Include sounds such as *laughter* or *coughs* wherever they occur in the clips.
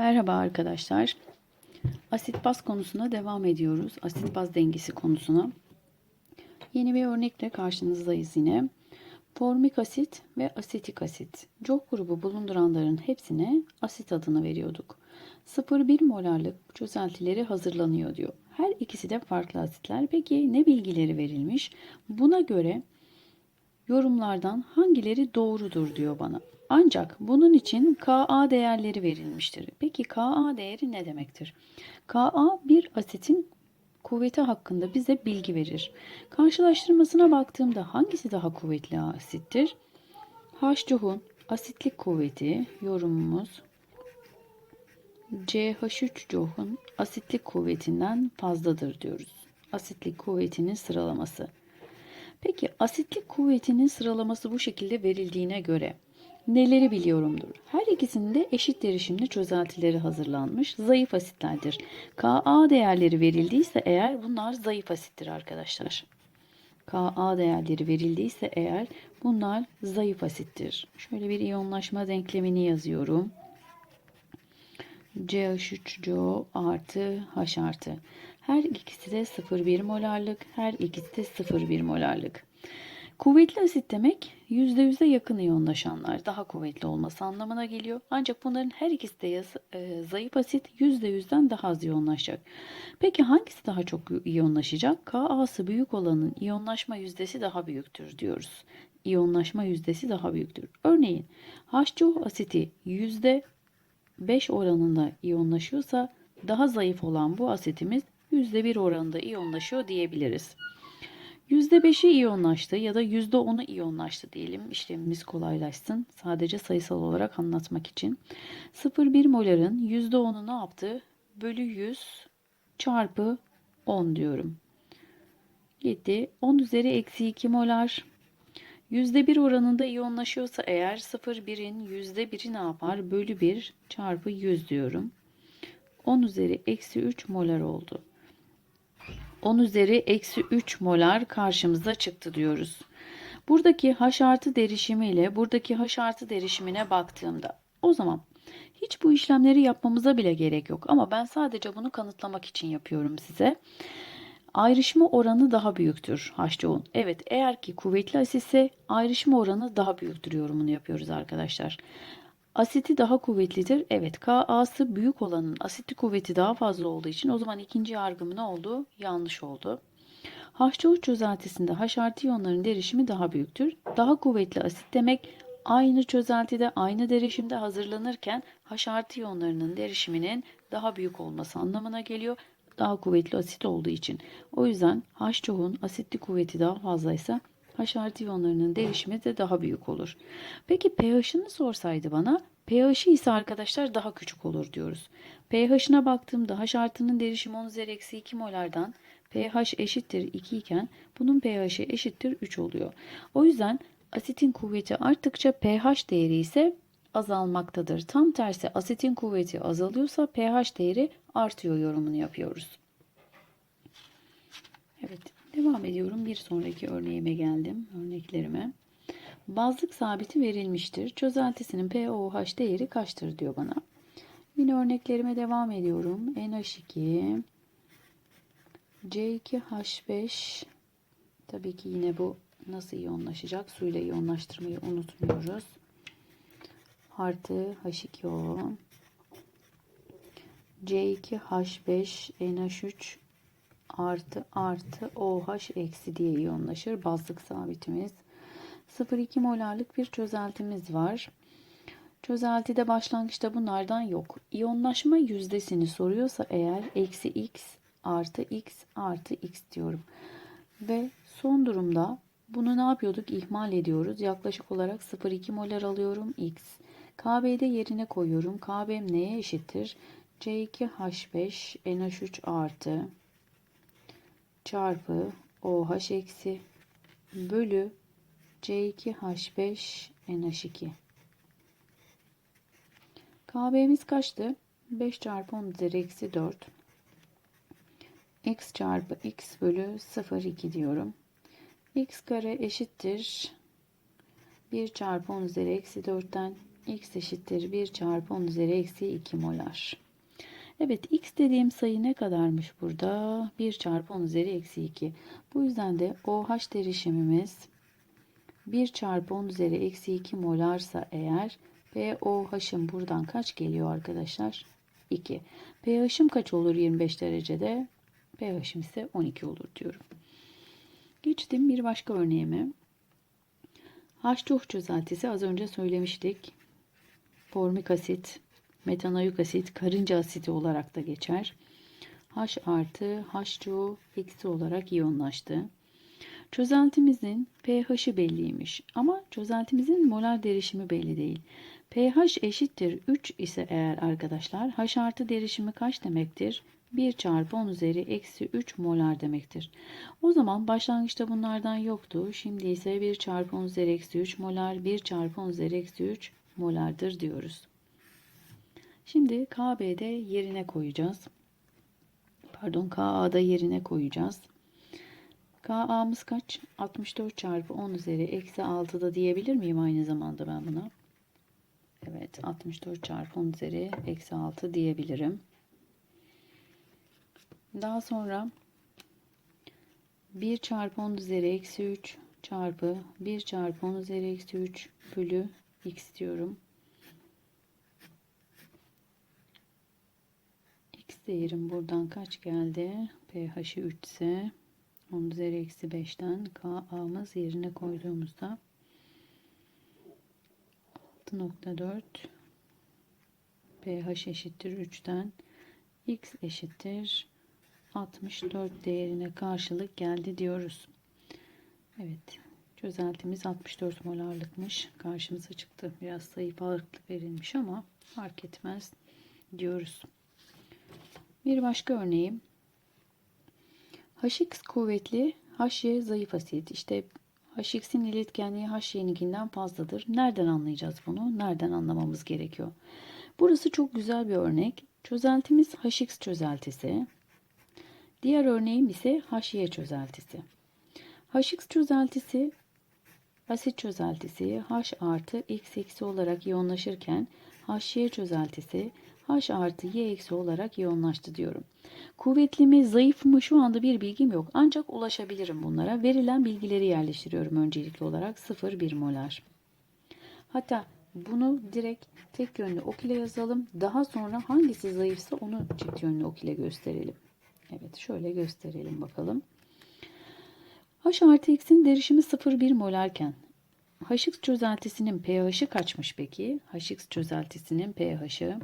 Merhaba arkadaşlar. Asit baz konusuna devam ediyoruz. Asit baz dengesi konusuna. Yeni bir örnekle karşınızdayız yine. Formik asit ve asetik asit. Çok grubu bulunduranların hepsine asit adını veriyorduk. 0,1 molarlık çözeltileri hazırlanıyor diyor. Her ikisi de farklı asitler. Peki ne bilgileri verilmiş? Buna göre yorumlardan hangileri doğrudur diyor bana. Ancak bunun için Ka değerleri verilmiştir. Peki Ka değeri ne demektir? Ka bir asitin kuvveti hakkında bize bilgi verir. Karşılaştırmasına baktığımda hangisi daha kuvvetli asittir? H2'hun asitlik kuvveti yorumumuz CH3CO'nun asitlik kuvvetinden fazladır diyoruz. Asitlik kuvvetinin sıralaması. Peki asitlik kuvvetinin sıralaması bu şekilde verildiğine göre neleri biliyorumdur? Her ikisinde eşit derişimli çözeltileri hazırlanmış zayıf asitlerdir. Ka değerleri verildiyse eğer bunlar zayıf asittir arkadaşlar. Ka değerleri verildiyse eğer bunlar zayıf asittir. Şöyle bir iyonlaşma denklemini yazıyorum. CH3CO artı H artı. Her ikisi de 0,1 molarlık, her ikisi de 0,1 molarlık. Kuvvetli asit demek %100'e yakın iyonlaşanlar daha kuvvetli olması anlamına geliyor. Ancak bunların her ikisi de e, zayıf asit %100'den daha az iyonlaşacak. Peki hangisi daha çok iyonlaşacak? Ka'sı büyük olanın iyonlaşma yüzdesi daha büyüktür diyoruz. İyonlaşma yüzdesi daha büyüktür. Örneğin H2O asiti %5 oranında iyonlaşıyorsa daha zayıf olan bu asitimiz %1 oranında iyonlaşıyor diyebiliriz. %5'i iyonlaştı ya da %10'u iyonlaştı diyelim. İşlemimiz kolaylaşsın. Sadece sayısal olarak anlatmak için. 0,1 moların %10'u ne yaptı? Bölü 100 çarpı 10 diyorum. Gitti. 10 üzeri eksi 2 molar. %1 oranında iyonlaşıyorsa eğer 0,1'in %1'i ne yapar? Bölü 1 çarpı 100 diyorum. 10 üzeri eksi 3 molar oldu. 10 üzeri eksi 3 molar karşımıza çıktı diyoruz. Buradaki H artı derişimi ile buradaki H artı derişimine baktığımda o zaman hiç bu işlemleri yapmamıza bile gerek yok. Ama ben sadece bunu kanıtlamak için yapıyorum size. Ayrışma oranı daha büyüktür H2O'nun. Evet eğer ki kuvvetli asitse ayrışma oranı daha büyüktür yorumunu yapıyoruz arkadaşlar. Asiti daha kuvvetlidir. Evet Ka'sı büyük olanın asitli kuvveti daha fazla olduğu için o zaman ikinci yargım ne oldu? Yanlış oldu. H2O çözeltisinde H artı iyonların derişimi daha büyüktür. Daha kuvvetli asit demek aynı çözeltide aynı derişimde hazırlanırken H artı iyonlarının derişiminin daha büyük olması anlamına geliyor. Daha kuvvetli asit olduğu için. O yüzden H2O'nun asitli kuvveti daha fazlaysa H iyonlarının derişimi de daha büyük olur. Peki pH'ını sorsaydı bana pH'i ise arkadaşlar daha küçük olur diyoruz. pH'ına baktığımda H artının derişimi 10 üzeri eksi 2 molardan pH eşittir 2 iken bunun pH'i eşittir 3 oluyor. O yüzden asitin kuvveti arttıkça pH değeri ise azalmaktadır. Tam tersi asitin kuvveti azalıyorsa pH değeri artıyor yorumunu yapıyoruz. Evet. Devam ediyorum. Bir sonraki örneğime geldim. Örneklerime. Bazlık sabiti verilmiştir. Çözeltisinin POH değeri kaçtır diyor bana. Yine örneklerime devam ediyorum. NH2 C2H5 Tabii ki yine bu nasıl iyonlaşacak? Suyla iyonlaştırmayı unutmuyoruz. Artı H2O C2H5 NH3 artı artı OH eksi diye iyonlaşır. Bazlık sabitimiz. 0,2 molarlık bir çözeltimiz var. Çözeltide başlangıçta bunlardan yok. İyonlaşma yüzdesini soruyorsa eğer eksi x artı x artı x diyorum. Ve son durumda bunu ne yapıyorduk? İhmal ediyoruz. Yaklaşık olarak 0,2 molar alıyorum x. KB'de yerine koyuyorum. KB'm neye eşittir? C2H5 NH3 artı çarpı OH eksi bölü C2H5 NH2. KB'miz kaçtı? 5 çarpı 10 üzeri eksi 4. X çarpı X bölü 0,2 diyorum. X kare eşittir. 1 çarpı 10 üzeri eksi 4'ten X eşittir 1 çarpı 10 üzeri eksi 2 molar. Evet x dediğim sayı ne kadarmış burada? 1 çarpı 10 üzeri eksi 2. Bu yüzden de OH derişimimiz 1 çarpı 10 üzeri eksi 2 molarsa eğer POH'ım buradan kaç geliyor arkadaşlar? 2. pH'im kaç olur 25 derecede? pH'im ise 12 olur diyorum. Geçtim bir başka örneğime. H2O çözeltisi az önce söylemiştik. Formik asit, metanayuk asit, karınca asiti olarak da geçer. H artı H2O eksi olarak iyonlaştı. Çözeltimizin pH'i belliymiş ama çözeltimizin molar derişimi belli değil. pH eşittir 3 ise eğer arkadaşlar H artı derişimi kaç demektir? 1 çarpı 10 üzeri eksi 3 molar demektir. O zaman başlangıçta bunlardan yoktu. Şimdi ise 1 çarpı 10 üzeri eksi 3 molar 1 çarpı 10 üzeri eksi 3 molardır diyoruz. Şimdi KB'de yerine koyacağız. Pardon KA'da yerine koyacağız. KA'mız kaç? 64 çarpı 10 üzeri eksi 6'da diyebilir miyim aynı zamanda ben buna? Evet 64 çarpı 10 üzeri eksi 6 diyebilirim. Daha sonra 1 çarpı 10 üzeri eksi 3 çarpı 1 çarpı 10 üzeri eksi 3 bölü x diyorum. x değerim buradan kaç geldi? pH'i 3 ise 10 üzeri eksi 5'ten KA'mız yerine koyduğumuzda 6.4 pH eşittir 3'ten x eşittir 64 değerine karşılık geldi diyoruz. Evet. Çözeltimiz 64 molarlıkmış. Karşımıza çıktı. Biraz sayı farklı verilmiş ama fark etmez diyoruz. Bir başka örneğim. HX kuvvetli, HY zayıf asit. İşte HX'in iletkenliği HY'ninkinden fazladır. Nereden anlayacağız bunu? Nereden anlamamız gerekiyor? Burası çok güzel bir örnek. Çözeltimiz HX çözeltisi. Diğer örneğim ise HY çözeltisi. HX çözeltisi asit çözeltisi H artı X eksi olarak iyonlaşırken HY çözeltisi H artı Y eksi olarak iyonlaştı diyorum. Kuvvetli mi zayıf mı şu anda bir bilgim yok. Ancak ulaşabilirim bunlara. Verilen bilgileri yerleştiriyorum öncelikli olarak 0,1 molar. Hatta bunu direkt tek yönlü ok ile yazalım. Daha sonra hangisi zayıfsa onu çift yönlü ok ile gösterelim. Evet şöyle gösterelim bakalım. H artı X'in derişimi 0,1 molarken HX çözeltisinin pH'i kaçmış peki? HX çözeltisinin pH'i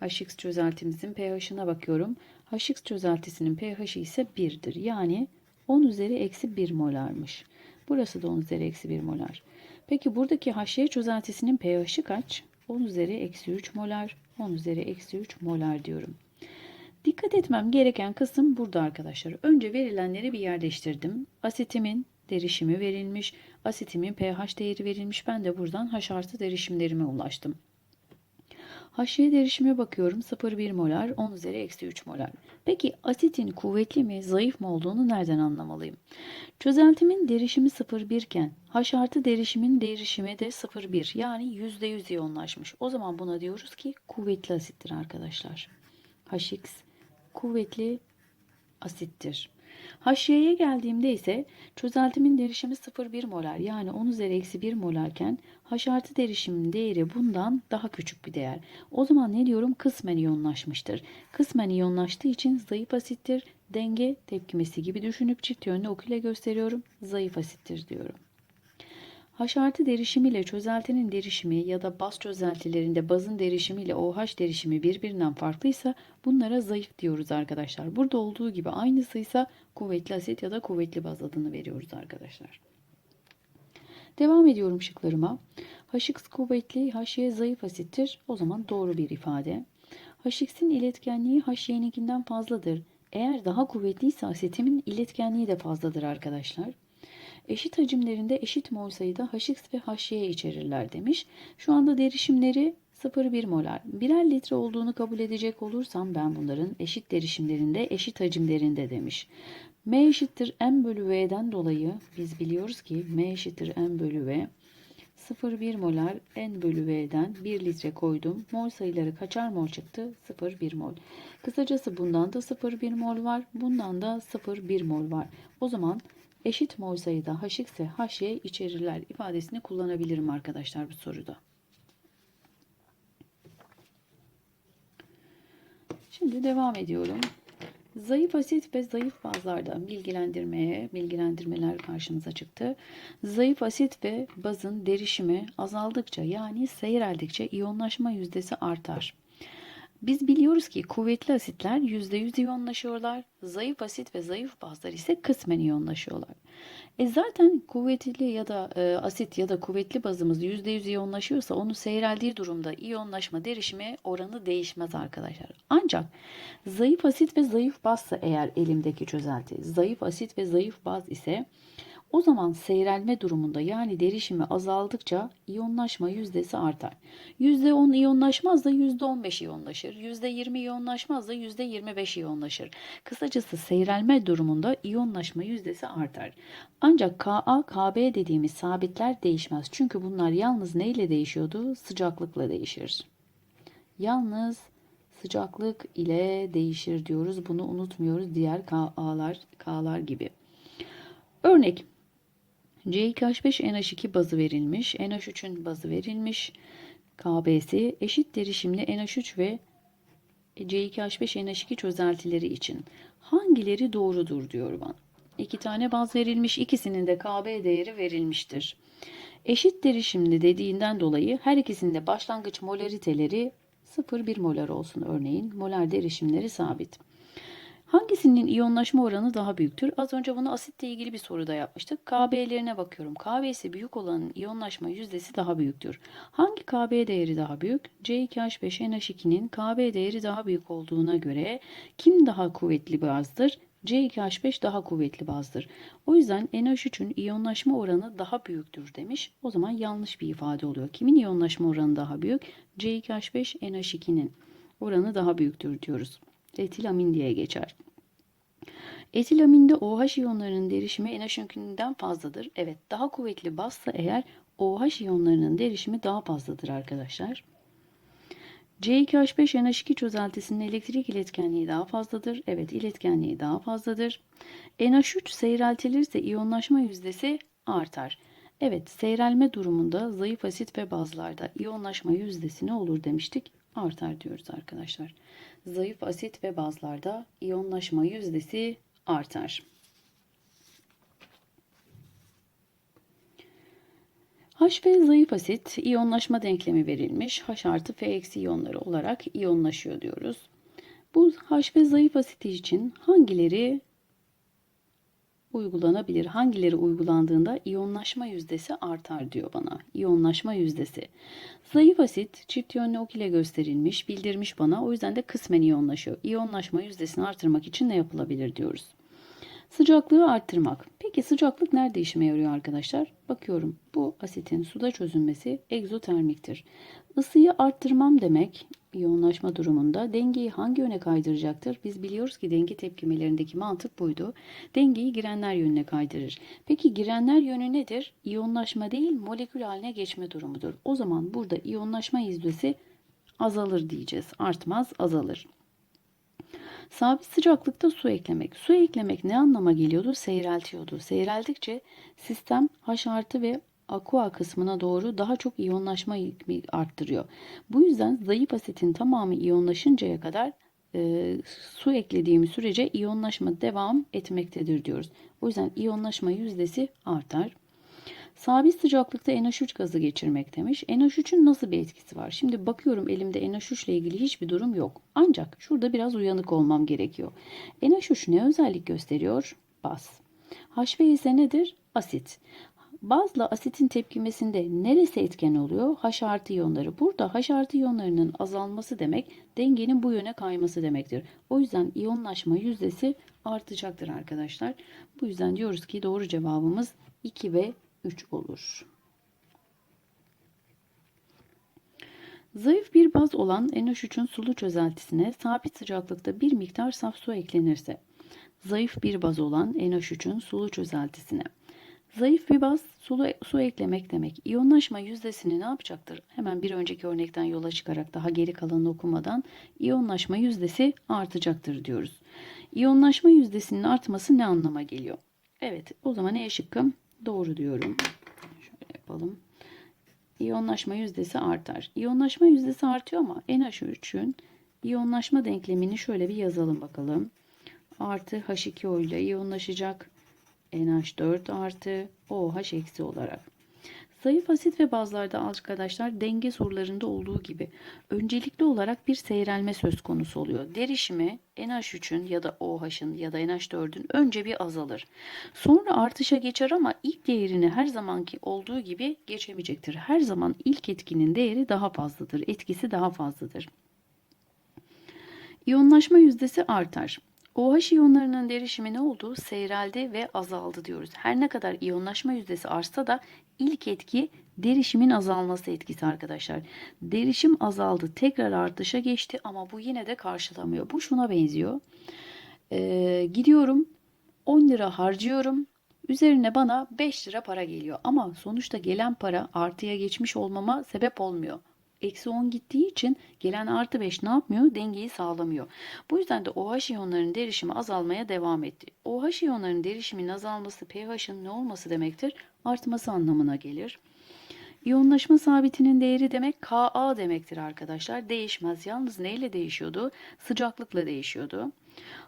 HX çözeltimizin pH'ine bakıyorum. HX çözeltisinin pH'i ise 1'dir. Yani 10 üzeri eksi 1 molarmış. Burası da 10 üzeri eksi 1 molar. Peki buradaki HY çözeltisinin pH'i kaç? 10 üzeri eksi 3 molar. 10 üzeri eksi 3 molar diyorum. Dikkat etmem gereken kısım burada arkadaşlar. Önce verilenleri bir yerleştirdim. Asitimin derişimi verilmiş. Asitimin pH değeri verilmiş. Ben de buradan H artı derişimlerime ulaştım. HY derişime bakıyorum 0,1 molar 10 üzeri eksi 3 molar. Peki asitin kuvvetli mi zayıf mı olduğunu nereden anlamalıyım? Çözeltimin derişimi 0,1 iken H artı derişimin derişimi de 0,1 yani %100 iyonlaşmış. O zaman buna diyoruz ki kuvvetli asittir arkadaşlar. HX kuvvetli asittir. HY'ye geldiğimde ise çözeltimin derişimi 0,1 molar yani 10 üzeri eksi 1 molarken H artı derişimin değeri bundan daha küçük bir değer. O zaman ne diyorum? Kısmen iyonlaşmıştır. Kısmen iyonlaştığı için zayıf asittir. Denge tepkimesi gibi düşünüp çift yönlü ok ile gösteriyorum. Zayıf asittir diyorum. H artı derişimi ile çözeltinin derişimi ya da baz çözeltilerinde bazın derişimi ile OH derişimi birbirinden farklıysa bunlara zayıf diyoruz arkadaşlar. Burada olduğu gibi aynısıysa kuvvetli asit ya da kuvvetli baz adını veriyoruz arkadaşlar. Devam ediyorum şıklarıma. HX kuvvetli, HY zayıf asittir. O zaman doğru bir ifade. HX'in iletkenliği HY'ninkinden fazladır. Eğer daha kuvvetliyse asitimin iletkenliği de fazladır arkadaşlar. Eşit hacimlerinde eşit mol sayıda HX ve HY içerirler demiş. Şu anda derişimleri 0,1 molar. Birer litre olduğunu kabul edecek olursam ben bunların eşit derişimlerinde, eşit hacimlerinde demiş. M eşittir M bölü V'den dolayı biz biliyoruz ki M eşittir M bölü V 0,1 molar N bölü V'den 1 litre koydum. Mol sayıları kaçar mol çıktı? 0,1 mol. Kısacası bundan da 0,1 mol var. Bundan da 0,1 mol var. O zaman eşit mol sayıda Hx ise HY içerirler ifadesini kullanabilirim arkadaşlar bu soruda. Şimdi devam ediyorum. Zayıf asit ve zayıf bazlarda bilgilendirmeye, bilgilendirmeler karşımıza çıktı. Zayıf asit ve bazın derişimi azaldıkça yani seyreldikçe iyonlaşma yüzdesi artar. Biz biliyoruz ki kuvvetli asitler %100 iyonlaşıyorlar. Zayıf asit ve zayıf bazlar ise kısmen iyonlaşıyorlar. E zaten kuvvetli ya da e, asit ya da kuvvetli bazımız %100 iyonlaşıyorsa onu seyreldiği durumda iyonlaşma derişimi oranı değişmez arkadaşlar. Ancak zayıf asit ve zayıf bazsa eğer elimdeki çözelti zayıf asit ve zayıf baz ise o zaman seyrelme durumunda yani derişimi azaldıkça iyonlaşma yüzdesi artar. %10 iyonlaşmaz da %15 iyonlaşır. %20 iyonlaşmaz da %25 iyonlaşır. Kısacası seyrelme durumunda iyonlaşma yüzdesi artar. Ancak Ka, Kb dediğimiz sabitler değişmez. Çünkü bunlar yalnız neyle değişiyordu? Sıcaklıkla değişir. Yalnız sıcaklık ile değişir diyoruz. Bunu unutmuyoruz diğer Ka'lar, K'lar gibi. Örnek C2H5NH2 bazı verilmiş. NH3'ün bazı verilmiş. KB'si eşit derişimli NH3 ve C2H5NH2 çözeltileri için hangileri doğrudur diyor bana. İki tane baz verilmiş. ikisinin de KB değeri verilmiştir. Eşit derişimli dediğinden dolayı her ikisinde başlangıç molariteleri 0,1 molar olsun örneğin. Molar derişimleri sabit. Hangisinin iyonlaşma oranı daha büyüktür? Az önce bunu asitle ilgili bir soruda yapmıştık. KB'lerine bakıyorum. KB'si büyük olanın iyonlaşma yüzdesi daha büyüktür. Hangi KB değeri daha büyük? C2H5NH2'nin KB değeri daha büyük olduğuna göre kim daha kuvvetli bazdır? C2H5 daha kuvvetli bazdır. O yüzden NH3'ün iyonlaşma oranı daha büyüktür demiş. O zaman yanlış bir ifade oluyor. Kimin iyonlaşma oranı daha büyük? C2H5 NH2'nin oranı daha büyüktür diyoruz etilamin diye geçer. Etilaminde OH iyonlarının derişimi NH2'den fazladır. Evet daha kuvvetli bazsa eğer OH iyonlarının derişimi daha fazladır arkadaşlar. C2H5NH2 çözeltisinin elektrik iletkenliği daha fazladır. Evet iletkenliği daha fazladır. NH3 seyreltilirse iyonlaşma yüzdesi artar. Evet seyrelme durumunda zayıf asit ve bazlarda iyonlaşma yüzdesi ne olur demiştik? Artar diyoruz arkadaşlar zayıf asit ve bazlarda iyonlaşma yüzdesi artar. H ve zayıf asit iyonlaşma denklemi verilmiş. H artı F eksi iyonları olarak iyonlaşıyor diyoruz. Bu H ve zayıf asiti için hangileri uygulanabilir. Hangileri uygulandığında iyonlaşma yüzdesi artar diyor bana. İyonlaşma yüzdesi. Zayıf asit çift yönlü ok ile gösterilmiş, bildirmiş bana. O yüzden de kısmen iyonlaşıyor. İyonlaşma yüzdesini artırmak için ne yapılabilir diyoruz. Sıcaklığı arttırmak. Peki sıcaklık nerede işime yarıyor arkadaşlar? Bakıyorum bu asitin suda çözünmesi egzotermiktir. Isıyı arttırmam demek yoğunlaşma durumunda dengeyi hangi yöne kaydıracaktır? Biz biliyoruz ki denge tepkimelerindeki mantık buydu. Dengeyi girenler yönüne kaydırır. Peki girenler yönü nedir? İyonlaşma değil molekül haline geçme durumudur. O zaman burada iyonlaşma yüzdesi azalır diyeceğiz. Artmaz azalır. Sabit sıcaklıkta su eklemek. Su eklemek ne anlama geliyordu? Seyreltiyordu. Seyreldikçe sistem H artı ve aqua kısmına doğru daha çok iyonlaşma arttırıyor. Bu yüzden zayıf asitin tamamı iyonlaşıncaya kadar e, su eklediğimiz sürece iyonlaşma devam etmektedir diyoruz. O yüzden iyonlaşma yüzdesi artar. Sabit sıcaklıkta NH3 gazı geçirmek demiş. NH3'ün nasıl bir etkisi var? Şimdi bakıyorum elimde NH3 ile ilgili hiçbir durum yok. Ancak şurada biraz uyanık olmam gerekiyor. NH3 ne özellik gösteriyor? Baz. HV ise nedir? Asit. Bazla asitin tepkimesinde neresi etken oluyor? H artı iyonları. Burada H artı iyonlarının azalması demek dengenin bu yöne kayması demektir. O yüzden iyonlaşma yüzdesi artacaktır arkadaşlar. Bu yüzden diyoruz ki doğru cevabımız 2 ve 3 olur. Zayıf bir baz olan NH3'ün sulu çözeltisine sabit sıcaklıkta bir miktar saf su eklenirse, zayıf bir baz olan NH3'ün sulu çözeltisine Zayıf bir baz su, su eklemek demek. İyonlaşma yüzdesini ne yapacaktır? Hemen bir önceki örnekten yola çıkarak daha geri kalanını okumadan iyonlaşma yüzdesi artacaktır diyoruz. İyonlaşma yüzdesinin artması ne anlama geliyor? Evet o zaman E şıkkı doğru diyorum. Şöyle yapalım. İyonlaşma yüzdesi artar. İyonlaşma yüzdesi artıyor ama NH3'ün iyonlaşma denklemini şöyle bir yazalım bakalım. Artı H2O ile iyonlaşacak. NH4 artı OH eksi olarak. Zayıf asit ve bazlarda arkadaşlar denge sorularında olduğu gibi öncelikli olarak bir seyrelme söz konusu oluyor. Derişimi NH3'ün ya da OH'ın ya da NH4'ün önce bir azalır. Sonra artışa geçer ama ilk değerini her zamanki olduğu gibi geçemeyecektir. Her zaman ilk etkinin değeri daha fazladır. Etkisi daha fazladır. İyonlaşma yüzdesi artar. OH iyonlarının derişimi ne oldu? Seyreldi ve azaldı diyoruz. Her ne kadar iyonlaşma yüzdesi artsa da ilk etki derişimin azalması etkisi arkadaşlar. Derişim azaldı, tekrar artışa geçti ama bu yine de karşılamıyor. Bu şuna benziyor. Ee, gidiyorum 10 lira harcıyorum. Üzerine bana 5 lira para geliyor. Ama sonuçta gelen para artıya geçmiş olmama sebep olmuyor. Eksi 10 gittiği için gelen artı 5 ne yapmıyor? Dengeyi sağlamıyor. Bu yüzden de OH iyonlarının derişimi azalmaya devam etti. OH iyonlarının derişiminin azalması pH'ın ne olması demektir? Artması anlamına gelir. İyonlaşma sabitinin değeri demek Ka demektir arkadaşlar. Değişmez. Yalnız neyle değişiyordu? Sıcaklıkla değişiyordu.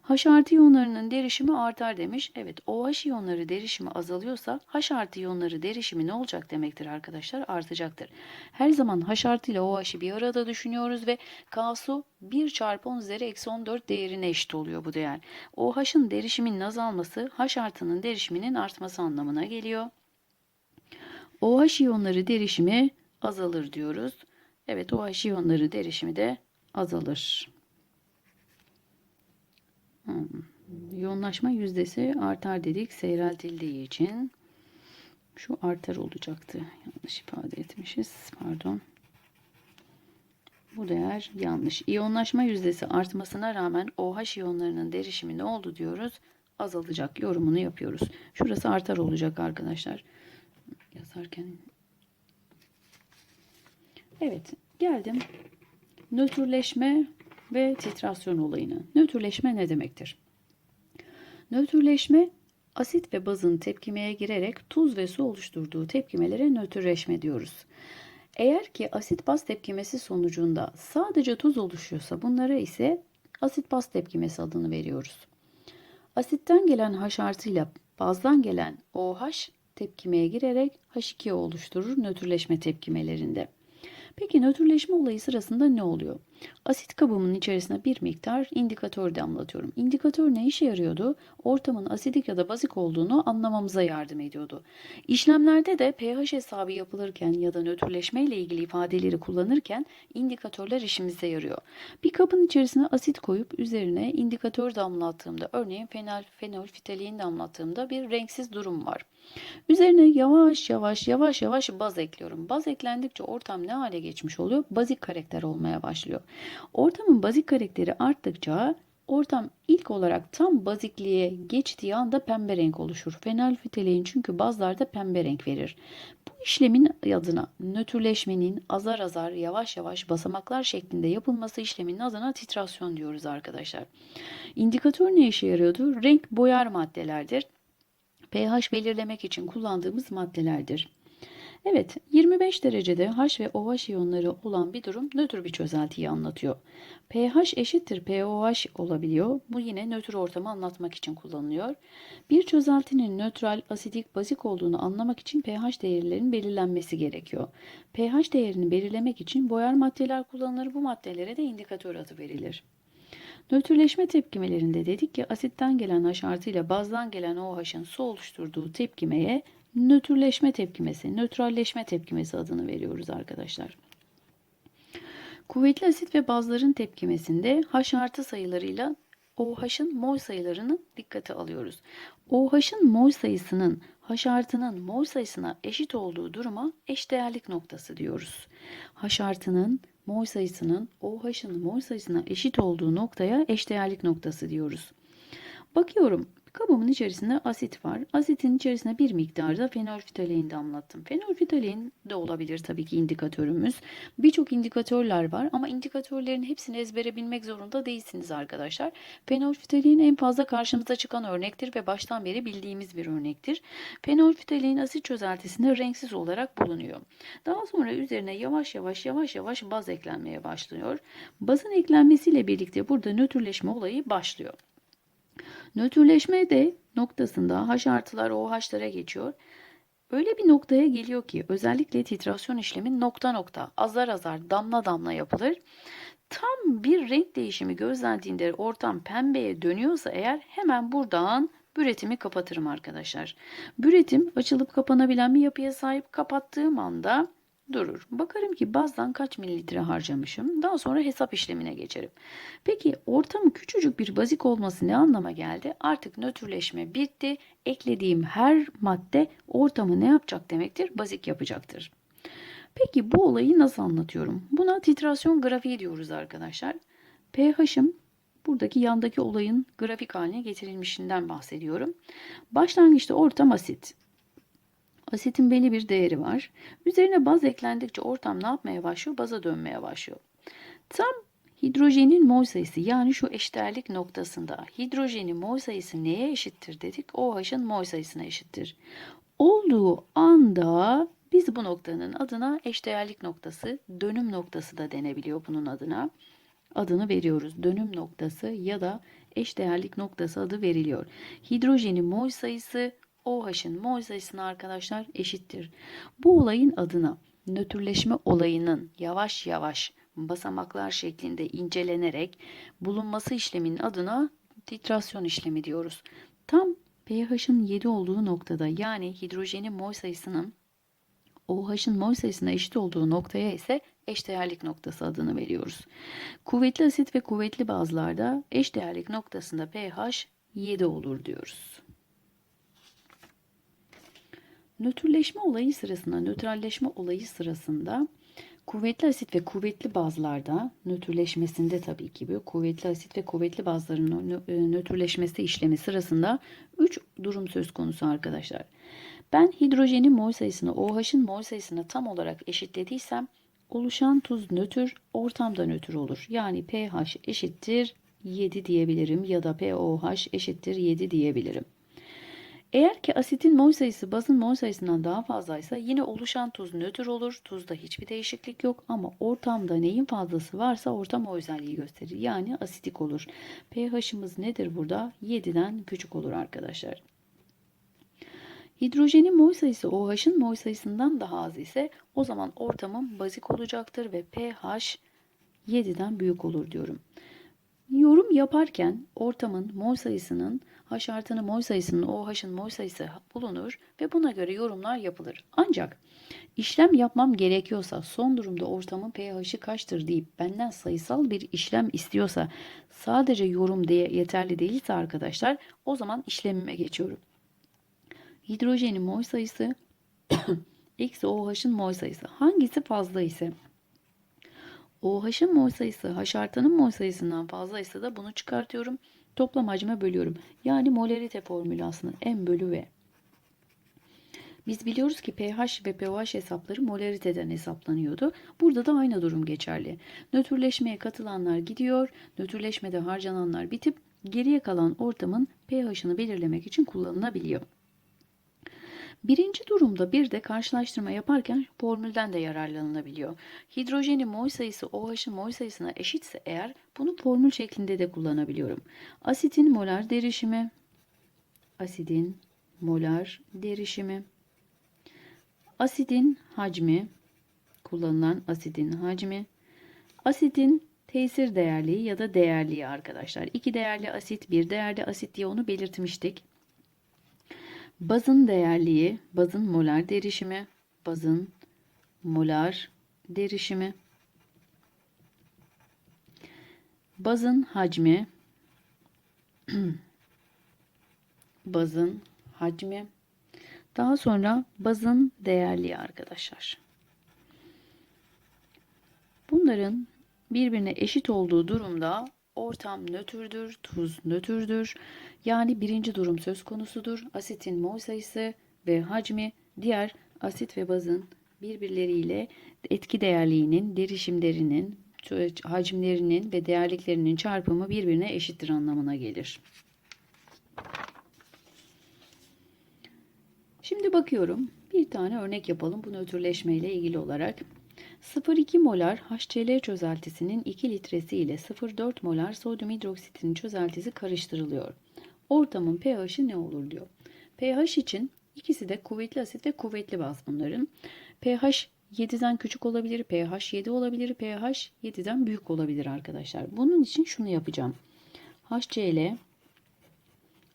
H artı iyonlarının derişimi artar demiş. Evet OH iyonları derişimi azalıyorsa H artı iyonları derişimi ne olacak demektir arkadaşlar? Artacaktır. Her zaman H artı ile OH'ı bir arada düşünüyoruz ve K su 1 çarpı 10 üzeri eksi 14 değerine eşit oluyor bu değer. OH'ın derişiminin azalması H artının derişiminin artması anlamına geliyor. OH iyonları derişimi azalır diyoruz. Evet OH iyonları derişimi de azalır. Hmm. Yoğunlaşma yüzdesi artar dedik seyreltildiği için. Şu artar olacaktı. Yanlış ifade etmişiz. Pardon. Bu değer yanlış. İyonlaşma yüzdesi artmasına rağmen OH iyonlarının derişimi ne oldu diyoruz? Azalacak. Yorumunu yapıyoruz. Şurası artar olacak arkadaşlar. Yazarken. Evet. Geldim. Nötrleşme ve titrasyon olayını. Nötrleşme ne demektir? Nötrleşme asit ve bazın tepkimeye girerek tuz ve su oluşturduğu tepkimelere nötrleşme diyoruz. Eğer ki asit baz tepkimesi sonucunda sadece tuz oluşuyorsa bunlara ise asit baz tepkimesi adını veriyoruz. Asitten gelen H artıyla bazdan gelen OH tepkimeye girerek H2O oluşturur nötrleşme tepkimelerinde. Peki nötrleşme olayı sırasında ne oluyor? Asit kabımın içerisine bir miktar indikatör damlatıyorum. İndikatör ne işe yarıyordu? Ortamın asidik ya da bazik olduğunu anlamamıza yardım ediyordu. İşlemlerde de pH hesabı yapılırken ya da nötrleşme ile ilgili ifadeleri kullanırken indikatörler işimize yarıyor. Bir kabın içerisine asit koyup üzerine indikatör damlattığımda örneğin fenol, fenol fitaliğin damlattığımda bir renksiz durum var. Üzerine yavaş yavaş yavaş yavaş baz ekliyorum. Baz eklendikçe ortam ne hale geçmiş oluyor? Bazik karakter olmaya başlıyor. Ortamın bazik karakteri arttıkça ortam ilk olarak tam bazikliğe geçtiği anda pembe renk oluşur. Fenolfitalein çünkü bazlarda pembe renk verir. Bu işlemin adına nötrleşmenin azar azar yavaş yavaş basamaklar şeklinde yapılması işleminin adına titrasyon diyoruz arkadaşlar. İndikatör ne işe yarıyordu? Renk boyar maddelerdir pH belirlemek için kullandığımız maddelerdir. Evet, 25 derecede H ve OH iyonları olan bir durum nötr bir çözeltiyi anlatıyor. pH eşittir pOH olabiliyor. Bu yine nötr ortamı anlatmak için kullanılıyor. Bir çözeltinin nötral, asidik, bazik olduğunu anlamak için pH değerlerinin belirlenmesi gerekiyor. pH değerini belirlemek için boyar maddeler kullanılır. Bu maddelere de indikatör adı verilir. Nötrleşme tepkimelerinde dedik ki asitten gelen H artı ile bazdan gelen OH'ın su oluşturduğu tepkimeye nötrleşme tepkimesi, nötralleşme tepkimesi adını veriyoruz arkadaşlar. Kuvvetli asit ve bazların tepkimesinde H artı sayılarıyla OH'ın mol sayılarını dikkate alıyoruz. OH'ın mol sayısının H artının mol sayısına eşit olduğu duruma eşdeğerlik noktası diyoruz. H artının mol sayısının OH'ın mol sayısına eşit olduğu noktaya eşdeğerlik noktası diyoruz. Bakıyorum Kabımın içerisinde asit var. Asitin içerisine bir miktar da fenolftalein damlattım. Fenolftalein de olabilir tabii ki indikatörümüz. Birçok indikatörler var ama indikatörlerin hepsini ezbere bilmek zorunda değilsiniz arkadaşlar. Fenolftalein en fazla karşımıza çıkan örnektir ve baştan beri bildiğimiz bir örnektir. Fenolftalein asit çözeltisinde renksiz olarak bulunuyor. Daha sonra üzerine yavaş yavaş yavaş yavaş baz eklenmeye başlıyor. Bazın eklenmesiyle birlikte burada nötrleşme olayı başlıyor. Nötrleşme de noktasında H artılar OH'lara geçiyor. Öyle bir noktaya geliyor ki özellikle titrasyon işlemi nokta nokta azar azar damla damla yapılır. Tam bir renk değişimi gözlendiğinde ortam pembeye dönüyorsa eğer hemen buradan büretimi kapatırım arkadaşlar. Büretim açılıp kapanabilen bir yapıya sahip kapattığım anda durur. Bakarım ki bazdan kaç mililitre harcamışım. Daha sonra hesap işlemine geçerim. Peki ortamın küçücük bir bazik olması ne anlama geldi? Artık nötrleşme bitti. Eklediğim her madde ortamı ne yapacak demektir? Bazik yapacaktır. Peki bu olayı nasıl anlatıyorum? Buna titrasyon grafiği diyoruz arkadaşlar. pH'ım buradaki yandaki olayın grafik haline getirilmişinden bahsediyorum. Başlangıçta ortam asit. Asitin belli bir değeri var. Üzerine baz eklendikçe ortam ne yapmaya başlıyor? Baza dönmeye başlıyor. Tam hidrojenin mol sayısı yani şu eşdeğerlik noktasında hidrojenin mol sayısı neye eşittir dedik? OH'ın mol sayısına eşittir. Olduğu anda biz bu noktanın adına eşdeğerlik noktası, dönüm noktası da denebiliyor bunun adına. Adını veriyoruz. Dönüm noktası ya da eşdeğerlik noktası adı veriliyor. Hidrojenin mol sayısı OH'ın mol sayısına arkadaşlar eşittir. Bu olayın adına nötrleşme olayının yavaş yavaş basamaklar şeklinde incelenerek bulunması işleminin adına titrasyon işlemi diyoruz. Tam pH'ın 7 olduğu noktada yani hidrojenin mol sayısının OH'ın mol sayısına eşit olduğu noktaya ise eşdeğerlik noktası adını veriyoruz. Kuvvetli asit ve kuvvetli bazlarda eşdeğerlik noktasında pH 7 olur diyoruz. Nötrleşme olayı sırasında, nötralleşme olayı sırasında kuvvetli asit ve kuvvetli bazlarda nötrleşmesinde tabii ki bu kuvvetli asit ve kuvvetli bazların nötrleşmesi işlemi sırasında 3 durum söz konusu arkadaşlar. Ben hidrojenin mol sayısını OH'ın mol sayısına tam olarak eşitlediysem oluşan tuz nötr, ortamda nötr olur. Yani pH eşittir 7 diyebilirim ya da POH eşittir 7 diyebilirim. Eğer ki asitin mol sayısı bazın mol sayısından daha fazlaysa yine oluşan tuz nötr olur. Tuzda hiçbir değişiklik yok ama ortamda neyin fazlası varsa ortam o özelliği gösterir. Yani asitik olur. pH'ımız nedir burada? 7'den küçük olur arkadaşlar. Hidrojenin mol sayısı OH'ın mol sayısından daha az ise o zaman ortamım bazik olacaktır ve pH 7'den büyük olur diyorum. Yorum yaparken ortamın mol sayısının H artının mol sayısının OH'ın mol sayısı bulunur ve buna göre yorumlar yapılır. Ancak işlem yapmam gerekiyorsa son durumda ortamın pH'i kaçtır deyip benden sayısal bir işlem istiyorsa sadece yorum diye yeterli değilse arkadaşlar o zaman işlemime geçiyorum. Hidrojenin mol sayısı *coughs* eksi OH'ın mol sayısı hangisi fazla ise OH'ın mol sayısı H artanın mol sayısından fazlaysa da bunu çıkartıyorum. Toplam hacme bölüyorum. Yani molarite formülü aslında M bölü V. Biz biliyoruz ki pH ve pOH hesapları molariteden hesaplanıyordu. Burada da aynı durum geçerli. Nötrleşmeye katılanlar gidiyor, nötrleşmede harcananlar bitip geriye kalan ortamın pH'ını belirlemek için kullanılabiliyor. Birinci durumda bir de karşılaştırma yaparken formülden de yararlanılabiliyor. Hidrojenin mol sayısı OH'ın mol sayısına eşitse eğer bunu formül şeklinde de kullanabiliyorum. Asitin molar derişimi, asidin molar derişimi, asidin hacmi, kullanılan asidin hacmi, asidin tesir değerliği ya da değerliği arkadaşlar. İki değerli asit, bir değerli asit diye onu belirtmiştik. Bazın değerliği, bazın molar derişimi, bazın molar derişimi, bazın hacmi, *clears throat* bazın hacmi, daha sonra bazın değerliği arkadaşlar. Bunların birbirine eşit olduğu durumda Ortam nötrdür, tuz nötrdür. Yani birinci durum söz konusudur. Asitin mol sayısı ve hacmi diğer asit ve bazın birbirleriyle etki değerliğinin, derişimlerinin, hacimlerinin ve değerliklerinin çarpımı birbirine eşittir anlamına gelir. Şimdi bakıyorum. Bir tane örnek yapalım bu nötrleşme ile ilgili olarak. 0,2 molar HCl çözeltisinin 2 litresi ile 0,4 molar sodyum hidroksitinin çözeltisi karıştırılıyor. Ortamın pH'i ne olur diyor. pH için ikisi de kuvvetli asit ve kuvvetli baz bunların. pH 7'den küçük olabilir, pH 7 olabilir, pH 7'den büyük olabilir arkadaşlar. Bunun için şunu yapacağım. HCl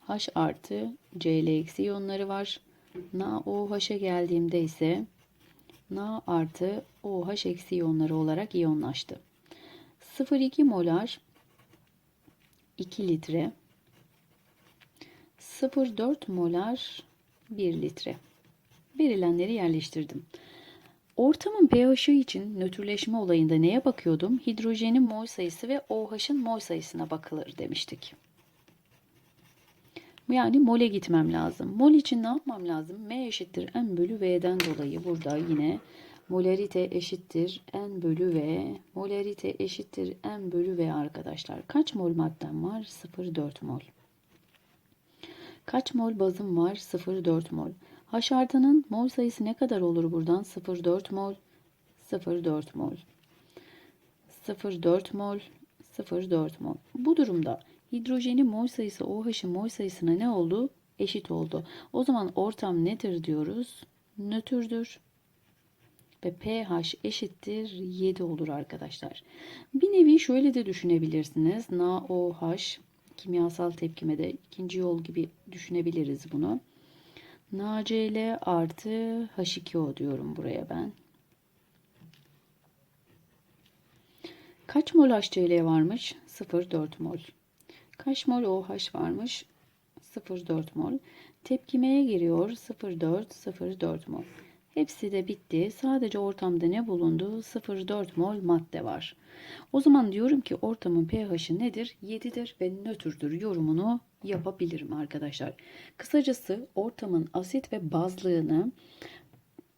H artı Cl eksi iyonları var. NaOH'a geldiğimde ise Na artı OH eksi iyonları olarak iyonlaştı. 0,2 molar 2 litre 0,4 molar 1 litre. Verilenleri yerleştirdim. Ortamın pH'i için nötrleşme olayında neye bakıyordum? Hidrojenin mol sayısı ve OH'ın mol sayısına bakılır demiştik. Yani mole gitmem lazım. Mol için ne yapmam lazım? M eşittir N bölü V'den dolayı burada yine molarite eşittir N bölü V. Molarite eşittir N bölü V arkadaşlar. Kaç mol maddem var? 0,4 mol. Kaç mol bazım var? 0,4 mol. H artının mol sayısı ne kadar olur buradan? 0,4 mol. 0,4 mol. 0,4 mol. 0,4 mol. Bu durumda hidrojenin mol sayısı OH'ın mol sayısına ne oldu? Eşit oldu. O zaman ortam nedir diyoruz? Nötrdür. Ve pH eşittir 7 olur arkadaşlar. Bir nevi şöyle de düşünebilirsiniz. NaOH kimyasal tepkimede ikinci yol gibi düşünebiliriz bunu. NaCl artı H2O diyorum buraya ben. Kaç mol HCl varmış? 0,4 mol. Kaç mol OH varmış? 0,4 mol. Tepkimeye giriyor 0,4 0,4 mol. Hepsi de bitti. Sadece ortamda ne bulundu? 0,4 mol madde var. O zaman diyorum ki ortamın pH'i nedir? 7'dir ve nötrdür yorumunu yapabilirim arkadaşlar. Kısacası ortamın asit ve bazlığını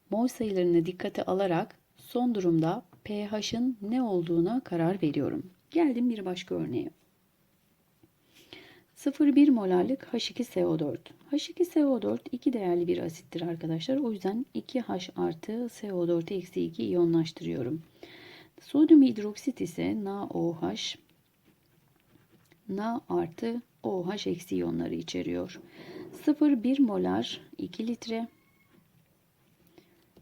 mol sayılarını dikkate alarak son durumda pH'in ne olduğuna karar veriyorum. Geldim bir başka örneğe. 0,1 molarlık H2SO4. H2SO4 iki değerli bir asittir arkadaşlar. O yüzden 2H artı SO4 eksi 2 iyonlaştırıyorum. Sodyum hidroksit ise NaOH Na artı OH eksi iyonları içeriyor. 0,1 molar 2 litre.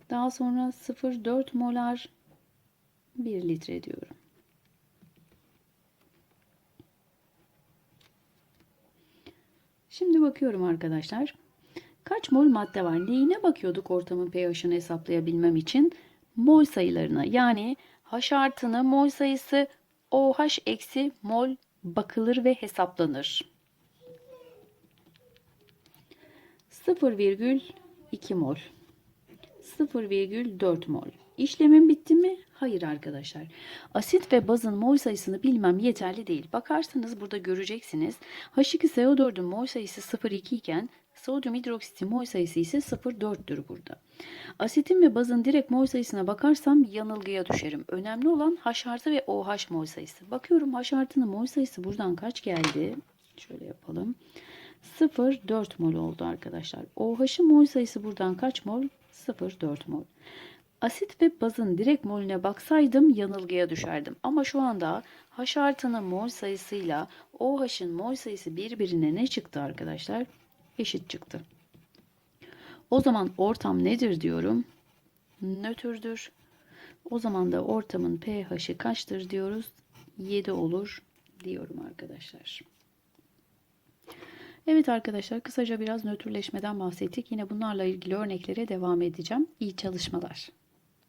Daha sonra 0,4 molar 1 litre diyorum. Şimdi bakıyorum arkadaşlar. Kaç mol madde var? Neyine bakıyorduk ortamın pH'ini hesaplayabilmem için? Mol sayılarına. Yani H artını mol sayısı OH eksi mol bakılır ve hesaplanır. 0,2 mol. 0,4 mol. İşlemim bitti mi? Hayır arkadaşlar. Asit ve bazın mol sayısını bilmem yeterli değil. Bakarsanız burada göreceksiniz. H2SO4'ün mol sayısı 0,2 iken sodyum hidroksitin mol sayısı ise 0,4'tür burada. Asitin ve bazın direkt mol sayısına bakarsam yanılgıya düşerim. Önemli olan H artı ve OH mol sayısı. Bakıyorum H artının mol sayısı buradan kaç geldi? Şöyle yapalım. 0,4 mol oldu arkadaşlar. OH'ın mol sayısı buradan kaç mol? 0,4 mol. Asit ve bazın direkt molüne baksaydım yanılgıya düşerdim. Ama şu anda H artının mol sayısıyla OH'ın mol sayısı birbirine ne çıktı arkadaşlar? Eşit çıktı. O zaman ortam nedir diyorum? Nötrdür. O zaman da ortamın pH'i kaçtır diyoruz? 7 olur diyorum arkadaşlar. Evet arkadaşlar kısaca biraz nötrleşmeden bahsettik. Yine bunlarla ilgili örneklere devam edeceğim. İyi çalışmalar.